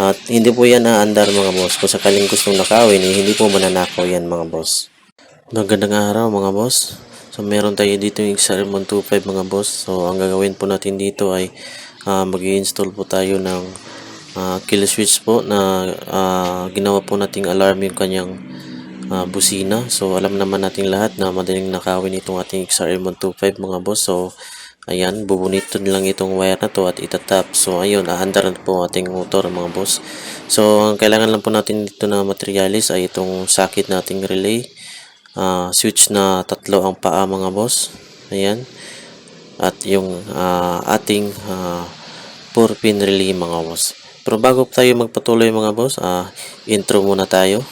At hindi po yan aandar mga boss. Kung sakaling gustong nakawin, eh, hindi po mananakaw yan mga boss. Magandang araw mga boss. So meron tayo dito yung XRM 125 mga boss. So ang gagawin po natin dito ay uh, mag install po tayo ng uh, kill switch po na ah, ginawa po nating alarm yung kanyang ah, busina. So alam naman nating lahat na madaling nakawin itong ating XRM 125 mga boss. So ayan, bubunitin lang itong wire na to at itatap. So ayun, aandar na po ating motor mga boss. So ang kailangan lang po natin dito na materialis ay itong sakit nating relay. ah, switch na tatlo ang paa mga boss. Ayan. At yung ah, ating ah, 4 pin relay mga boss. Pero bago tayo magpatuloy mga boss, ah, intro muna tayo.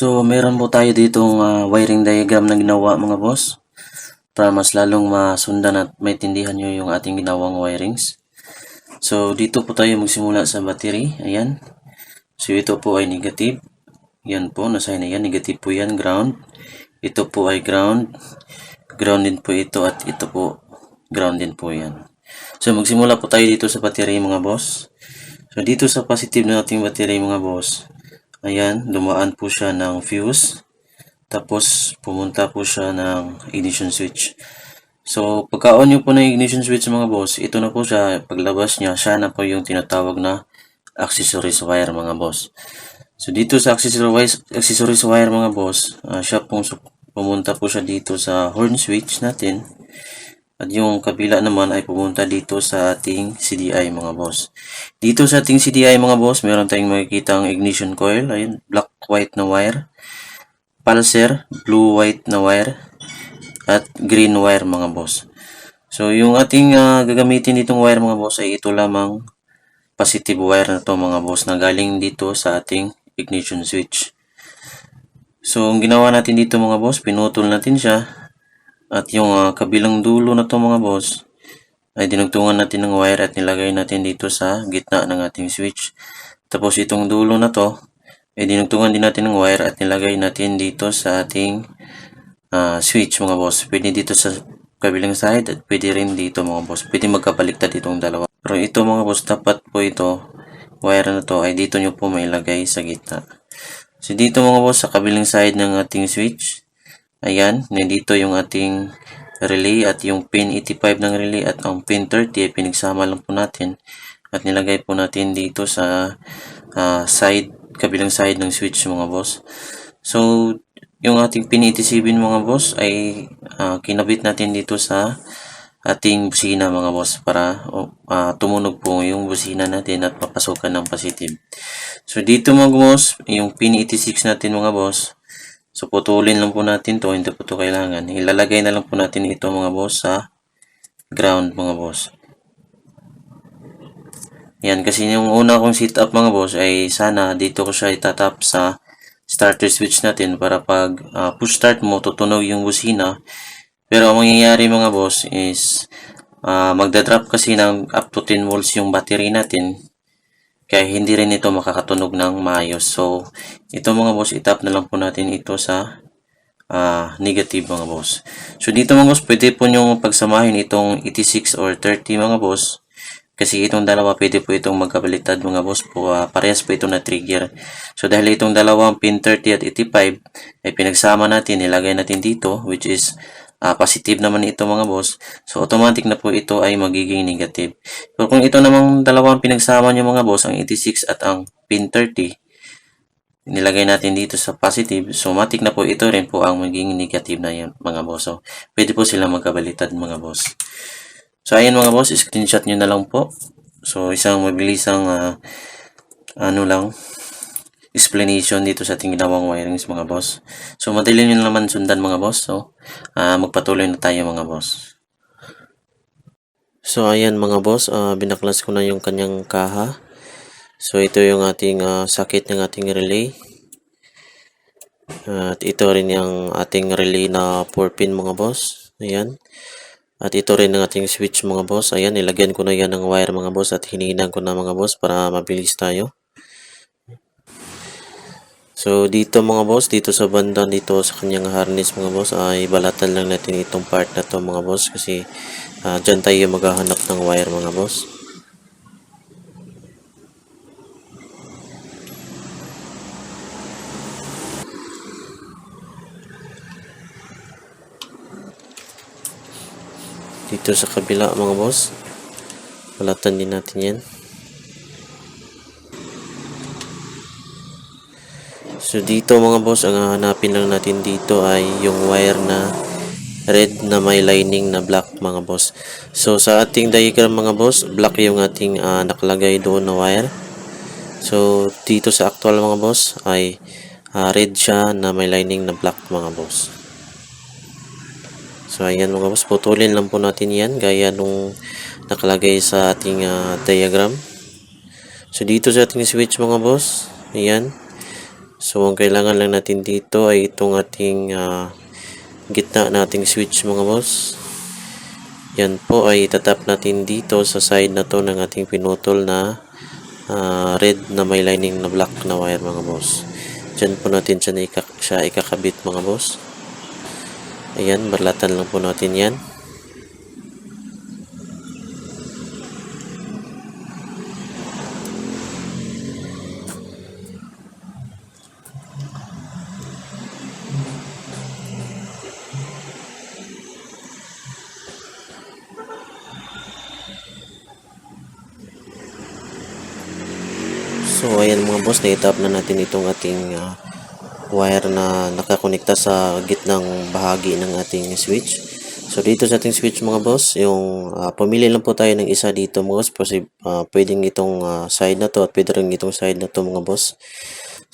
So, meron po tayo ditong ah, wiring diagram na ginawa mga boss para mas lalong masundan at maintindihan nyo yung ating ginawang wirings. So, dito po tayo magsimula sa battery. Ayan. So, ito po ay negative. Yan po, nasa na yan. Negative po yan, ground. Ito po ay ground. Ground din po ito at ito po, ground din po yan. So, magsimula po tayo dito sa battery mga boss. So, dito sa positive na ating battery mga boss, ayan, dumaan po siya ng fuse. Tapos, pumunta po siya ng ignition switch. So, pagka-on nyo po ng ignition switch mga boss, ito na po siya, paglabas niya, siya na po yung tinatawag na accessories wire mga boss. So, dito sa accessories, accessories wire mga boss, ah, siya pong pumunta po siya dito sa horn switch natin. At yung kabila naman ay pumunta dito sa ating CDI mga boss. Dito sa ating CDI mga boss, meron tayong makikita ang ignition coil. Ayun, black white na wire. Pulser, blue white na wire. At green wire mga boss. So yung ating ah, gagamitin ditong wire mga boss ay ito lamang positive wire na to mga boss na galing dito sa ating ignition switch. So ang ginawa natin dito mga boss, pinutol natin siya at yung ah, kabilang dulo na to mga boss, ay dinugtungan natin ng wire at nilagay natin dito sa gitna ng ating switch. Tapos itong dulo na to, ay dinugtungan din natin ng wire at nilagay natin dito sa ating ah, switch mga boss. Pwede dito sa kabilang side at pwede rin dito mga boss. Pwede magkabaliktad itong dalawa. Pero ito mga boss, dapat po ito, wire na to ay dito nyo po mailagay sa gitna. So dito mga boss, sa kabilang side ng ating switch, Ayan, nandito yung ating relay at yung pin 85 ng relay at ang pin 30 ay pinagsama lang po natin at nilagay po natin dito sa ah, side, kabilang side ng switch mga boss. So, yung ating pin 87 mga boss ay ah, kinabit natin dito sa ating busina mga boss para ah, tumunog po yung busina natin at papasukan ng positive. So, dito mga boss, yung pin 86 natin mga boss, So, putulin lang po natin to Hindi po to kailangan. Ilalagay na lang po natin ito mga boss sa ground mga boss. Yan, kasi yung una kong setup mga boss ay sana dito ko siya itatap sa starter switch natin para pag ah, push start mo, tutunog yung busina. Pero ang mangyayari mga boss is ah, magdadrop kasi ng up to 10 volts yung battery natin. Kaya hindi rin ito makakatunog ng maayos. So, ito mga boss, itap na lang po natin ito sa ah, negative mga boss. So, dito mga boss, pwede po nyo pagsamahin itong 86 or 30 mga boss. Kasi itong dalawa, pwede po itong magkabaliktad mga boss po. ah, parehas po ito na trigger. So, dahil itong dalawang pin 30 at 85 ay pinagsama natin, nilagay natin dito, which is ah, positive naman ito mga boss. So, automatic na po ito ay magiging negative. So, kung ito namang dalawang pinagsama nyo mga boss, ang 86 at ang pin 30, nilagay natin dito sa positive, so matik na po ito rin po ang magiging negative na yan mga boss. So, pwede po sila magkabaliktad mga boss. So, ayun mga boss, screenshot nyo na lang po. So, isang mabilisang ah, ano lang, explanation dito sa ating ginawang wirings mga boss. So, madali nyo naman sundan mga boss. So, ah, magpatuloy na tayo mga boss. So ayan mga boss, ah, binaklas ko na yung kanyang kaha. So ito yung ating ah, sakit ng ating relay. At ito rin yung ating relay na 4 pin mga boss. Ayan. At ito rin ang ating switch mga boss. Ayan, nilagyan ko na yan ng wire mga boss at hinihinan ko na mga boss para mabilis tayo. So dito mga boss, dito sa banda dito sa kanyang harness mga boss ay balatan lang natin itong part na to mga boss kasi uh, dyan tayo maghahanap ng wire mga boss. Dito sa kabila mga boss, balatan din natin yan. So dito mga boss, ang hahanapin lang natin dito ay yung wire na red na may lining na black mga boss. So sa ating diagram mga boss, black yung ating ah, nakalagay doon na wire. So dito sa actual mga boss ay ah, red siya na may lining na black mga boss. So ayan mga boss, putulin lang po natin yan gaya nung nakalagay sa ating ah, diagram. So dito sa ating switch mga boss, ayan. So, ang kailangan lang natin dito ay itong ating ah, gitna nating switch mga boss. Yan po ay itatap natin dito sa side na to ng ating pinutol na ah, red na may lining na black na wire mga boss. Diyan po natin siya, ikak siya ikakabit mga boss. Ayan, barlatan lang po natin yan. So ayan mga boss, na-tap na natin itong ating ah, wire na nakakonekta sa gitnang bahagi ng ating switch. So dito sa ating switch mga boss, yung ah, pumili lang po tayo ng isa dito mga boss kasi ah, pwedeng itong ah, side na to at pwede rin itong side na to mga boss.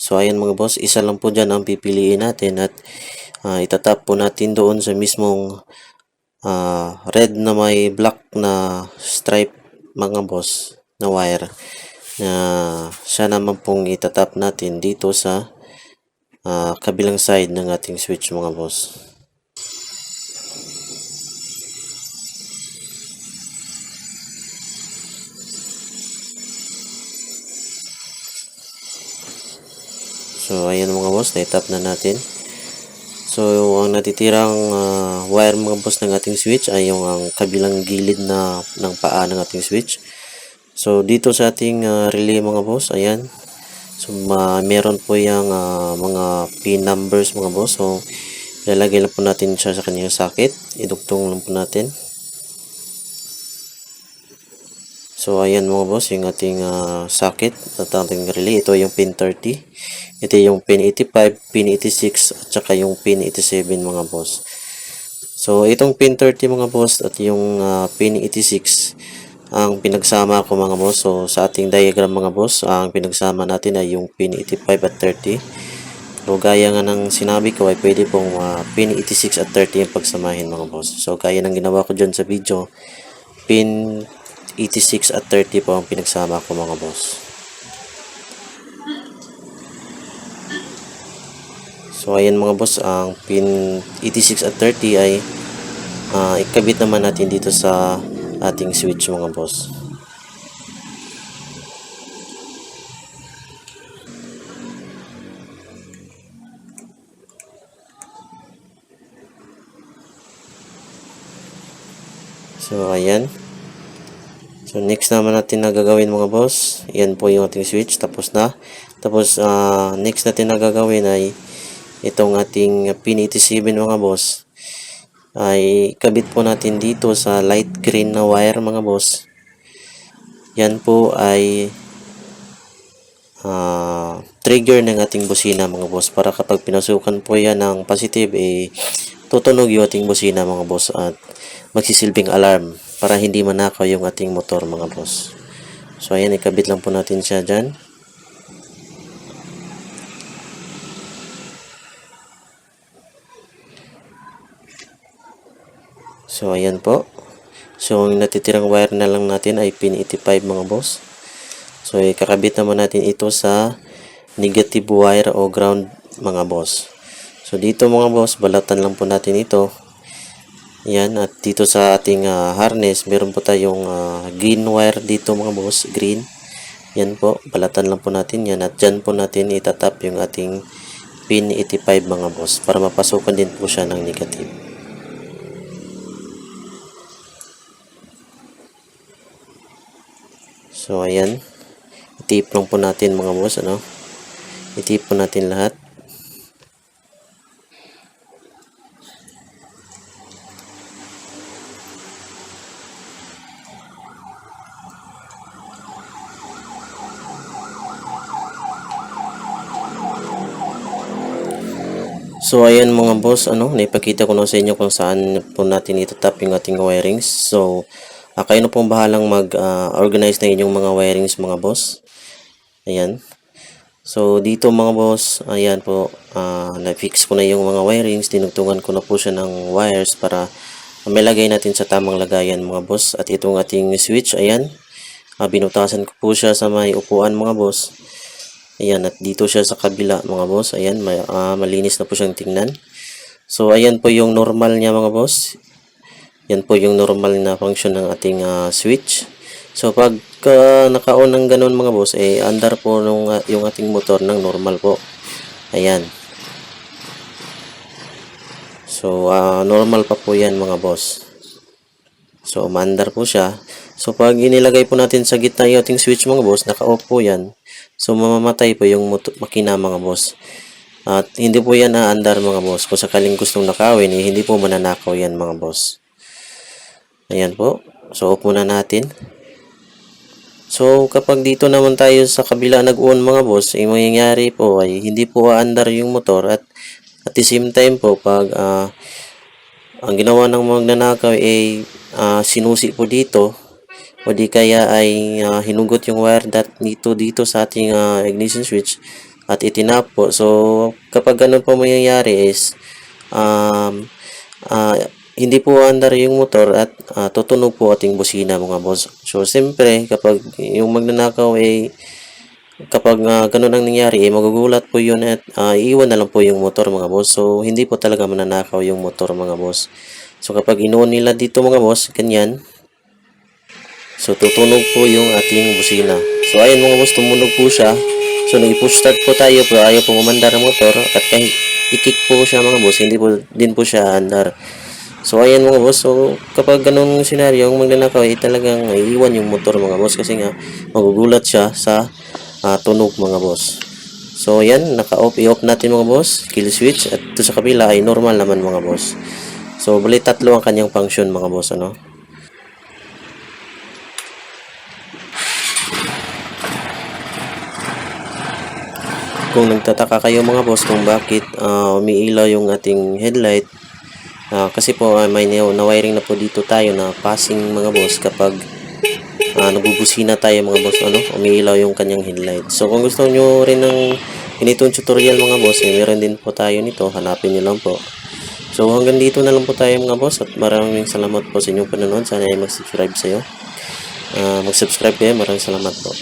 So ayan mga boss, isa lang po dyan ang pipiliin natin at ah, itatap po natin doon sa mismong ah, red na may black na stripe mga boss na wire na siya naman pong itatap natin dito sa ah, kabilang side ng ating switch mga boss. So ayan mga boss, na-tap na natin. So ang natitirang ah, wire mga boss ng ating switch ay yung ang kabilang gilid na ng paa ng ating switch. So dito sa ating ah, relay mga boss, ayan. So ma meron po yung ah, mga pin numbers mga boss. So ilalagay lang po natin siya sa kanyang socket. Idugtong lang po natin. So ayan mga boss, yung ating ah, socket at ating relay. Ito yung pin 30. Ito yung pin 85, pin 86 at saka yung pin 87 mga boss. So itong pin 30 mga boss at yung ah, pin 86 ang pinagsama ko mga boss. So sa ating diagram mga boss, ang pinagsama natin ay yung pin 85 at 30. So gaya nga ng sinabi ko ay pwede pong ah, pin 86 at 30 yung pagsamahin mga boss. So gaya ng ginawa ko dyan sa video, pin 86 at 30 po ang pinagsama ko mga boss. So ayan mga boss, ang pin 86 at 30 ay ah, ikabit naman natin dito sa ating switch mga boss. So ayan. So next naman natin na gagawin mga boss, yan po yung ating switch tapos na. Tapos ah, next natin na gagawin ay itong ating pin 87 mga boss ay kabit po natin dito sa light green na wire mga boss. Yan po ay ah, trigger ng ating busina mga boss para kapag pinasukan po yan ng positive eh tutunog yung ating busina mga boss at magsisilbing alarm para hindi manakaw yung ating motor mga boss. So ayan ikabit lang po natin siya dyan. So, ayan po. So, ang natitirang wire na lang natin ay pin 85 mga boss. So, ikakabit naman natin ito sa negative wire o ground mga boss. So, dito mga boss, balatan lang po natin ito. Yan, at dito sa ating ah, harness, meron po tayong ah, green wire dito mga boss, green. Yan po, balatan lang po natin yan. At dyan po natin itatap yung ating pin 85 mga boss para mapasukan din po siya ng negative. So, ayan. Itip lang po natin mga boss, ano? Itip po natin lahat. So, ayan mga boss, ano, naipakita ko na sa inyo kung saan po natin itatap yung ating wirings. So, uh, kayo na pong bahalang mag-organize na inyong mga wirings mga boss. Ayan. So, dito mga boss, ayan po, uh, na-fix ko na yung mga wirings. Tinugtungan ko na po siya ng wires para malagay natin sa tamang lagayan mga boss. At itong ating switch, ayan, uh, binutasan ko po siya sa may upuan mga boss. Ayan, at dito siya sa kabila mga boss. Ayan, may, ah, malinis na po siyang tingnan. So, ayan po yung normal niya mga boss. Yan po yung normal na function ng ating ah, switch. So, pag uh, naka-on ng ganun mga boss, eh, andar po nung, ah, yung ating motor ng normal po. Ayan. So, ah, normal pa po yan mga boss. So, umandar po siya. So, pag inilagay po natin sa gitna yung ating switch mga boss, naka-off po yan. So, mamamatay po yung makina mga boss. At hindi po yan aandar mga boss. Kung sakaling gustong nakawin, eh, hindi po mananakaw yan mga boss. Ayan po. So, off muna natin. So, kapag dito naman tayo sa kabila nag-on mga boss, eh, mangyayari po ay hindi po aandar yung motor at at the same time po, pag ah, ang ginawa ng magnanakaw ay ah, sinusi po dito o di kaya ay ah, hinugot yung wire that dito dito sa ating ah, ignition switch at itinap po. So, kapag ganun po mangyayari is um, ah, hindi po andar yung motor at ah, tutunog po ating busina mga boss. So, siyempre, kapag yung magnanakaw ay kapag uh, ganun ang nangyari, eh, magugulat po yun at ah, iiwan na lang po yung motor mga boss. So, hindi po talaga mananakaw yung motor mga boss. So, kapag inuon nila dito mga boss, ganyan. So, tutunog po yung ating busina. So, ayun mga boss, tumunog po siya. So, nag-push start po tayo pero ayaw po umandar ang motor at kahit i-kick po siya mga boss, hindi po din po siya andar. So, ayan mga boss. So, kapag ganun senaryo, ang magnanakaw ay talagang iiwan yung motor mga boss kasi nga magugulat siya sa ah, tunog mga boss. So, yan. Naka-off. I-off natin mga boss. Kill switch. At ito sa kabila ay normal naman mga boss. So, bali tatlo ang kanyang function mga boss. Ano? Kung nagtataka kayo mga boss kung bakit ah, umiilaw yung ating headlight, ah, kasi po ah, may na wiring na po dito tayo na passing mga boss kapag ah, nabubusina tayo mga boss, ano, umiilaw yung kanyang headlight. So kung gusto nyo rin ng ganitong tutorial mga boss, eh, meron din po tayo nito, hanapin nyo lang po. So hanggang dito na lang po tayo mga boss at maraming salamat po sa inyong panonood. Sana ay mag-subscribe sa'yo. Ah, mag-subscribe kayo, maraming salamat po.